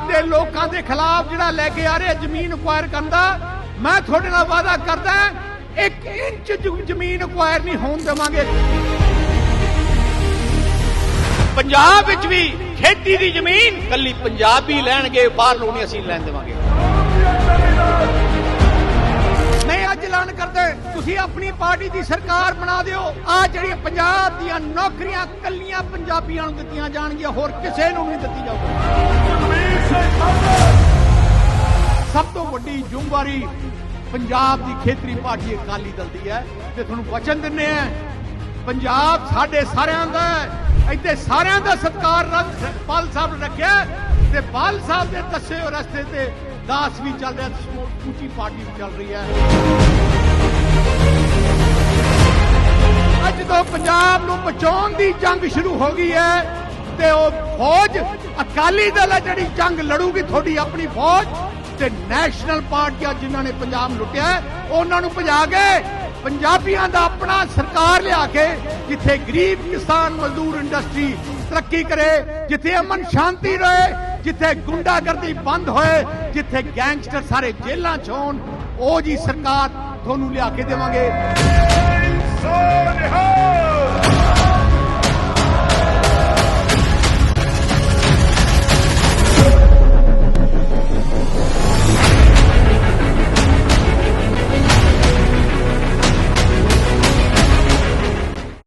ਲੋਕਾਂ ਦੇ ਖਿਲਾਫ ਜਿਹੜਾ ਲੈ ਕੇ ਆ ਰਿਹਾ ਜ਼ਮੀਨ ਅਕਵਾਇਰ ਕਰਨ ਦਾ, ਮੈਂ ਤੁਹਾਡੇ ਨਾਲ ਵਾਅਦਾ ਕਰਦਾ ਇੱਕ ਇੰਚ ਜ- ਜ਼ਮੀਨ ਅਕਵਾਇਰ ਨਹੀਂ ਹੋਣ ਦੇਵਾਂਗੇ। ਪੰਜਾਬ ਵਿੱਚ ਵੀ ਖੇਤੀ ਦੀ ਜ਼ਮੀਨ ਕੱਲੀ ਪੰਜਾਬੀ ਲੈਣਗੇ, ਬਾਹਰ ਲੋਕ ਅਸੀਂ ਲੈਣ ਦੇਵਾਂਗੇ। ਨਹੀਂ ਅੱਜ ਐਲਾਨ ਕਰਦੇ ਤੁਸੀਂ ਆਪਣੀ ਪਾਰਟੀ ਦੀ ਸਰਕਾਰ ਬਣਾ ਦਿਓ। ਆ ਜਿਹੜੀਆਂ ਪੰਜਾਬ ਦੀਆਂ ਨੌਕਰੀਆਂ ਕੱਲੀਆਂ ਪੰਜਾਬੀਆਂ ਨੂੰ ਦਿੱਤੀਆਂ ਜਾਣਗੀਆਂ, ਹੋਰ ਕਿਸੇ ਨੂੰ ਨਹੀਂ ਦਿੱਤੀ ਜਾਊਗੀ। ਸਭ ਤੋਂ ਵੱਡੀ ਜ਼ਿੰਮੇਵਾਰੀ ਪੰਜਾਬ ਦੀ ਖੇਤਰੀ ਪਾਰਟੀ ਅਕਾਲੀ ਦਲ ਦੀ ਹੈ ਤੇ ਤੁਹਾਨੂੰ ਵਚਨ ਦਿੰਨੇ ਆ, ਪੰਜਾਬ ਸਾਡੇ ਸਾਰਿਆਂ ਦਾ ਇੱਥੇ ਸਾਰਿਆਂ ਦਾ ਸਤਿਕਾਰ ਰੱਖ ਪਾਲ ਸਾਹਿਬ ਨੇ ਰੱਖਿਆ ਤੇ ਪਾਲ ਸਾਹਿਬ ਦੇ ਦੱਸੇ ਹੋਏ ਰਸਤੇ ਤੇ ਦਾਸ ਵੀ ਚੱਲ ਰਿਹਾ ਉੱਚੀ ਪਾਰਟੀ ਵੀ ਚੱਲ ਰਹੀ ਹੈ। ਅੱਜ ਤੋਂ ਪੰਜਾਬ ਨੂੰ ਬਚਾਉਣ ਦੀ ਜੰਗ ਸ਼ੁਰੂ ਹੋ ਗਈ ਹੈ। ਤੇ ਉਹ ਫੌਜ, ਅਕਾਲੀ ਦਲ ਹੈ ਜਿਹੜੀ ਜੰਗ ਲੜੂਗੀ ਤੁਹਾਡੀ ਆਪਣੀ ਫੌਜ। ਤੇ ਨੈਸ਼ਨਲ ਪਾਰਟੀਆਂ ਜਿਨ੍ਹਾਂ ਨੇ ਪੰਜਾਬ ਲੁੱਟਿਆ ਉਹਨਾਂ ਨੂੰ ਭਜਾ ਕੇ ਪੰਜਾਬੀਆਂ ਦਾ ਆਪਣਾ ਸਰਕਾਰ ਲਿਆ ਕੇ ਜਿੱਥੇ ਗਰੀਬ ਕਿਸਾਨ ਮਜ਼ਦੂਰ ਇੰਡਸਟਰੀ ਤਰੱਕੀ ਕਰੇ, ਜਿੱਥੇ ਅਮਨ ਸ਼ਾਂਤੀ ਰਹੇ, ਜਿੱਥੇ ਗੁੰਡਾਗਰਦੀ ਬੰਦ ਹੋਏ, ਜਿੱਥੇ ਗੈਂਗਸਟਰ ਸਾਰੇ ਜੇਲ੍ਹਾਂ 'ਚ ਹੋਣ, ਉਹ ਜੀ ਸਰਕਾਰ ਤੁਹਾਨੂੰ ਲਿਆ ਕੇ ਦੇਵਾਂਗੇ।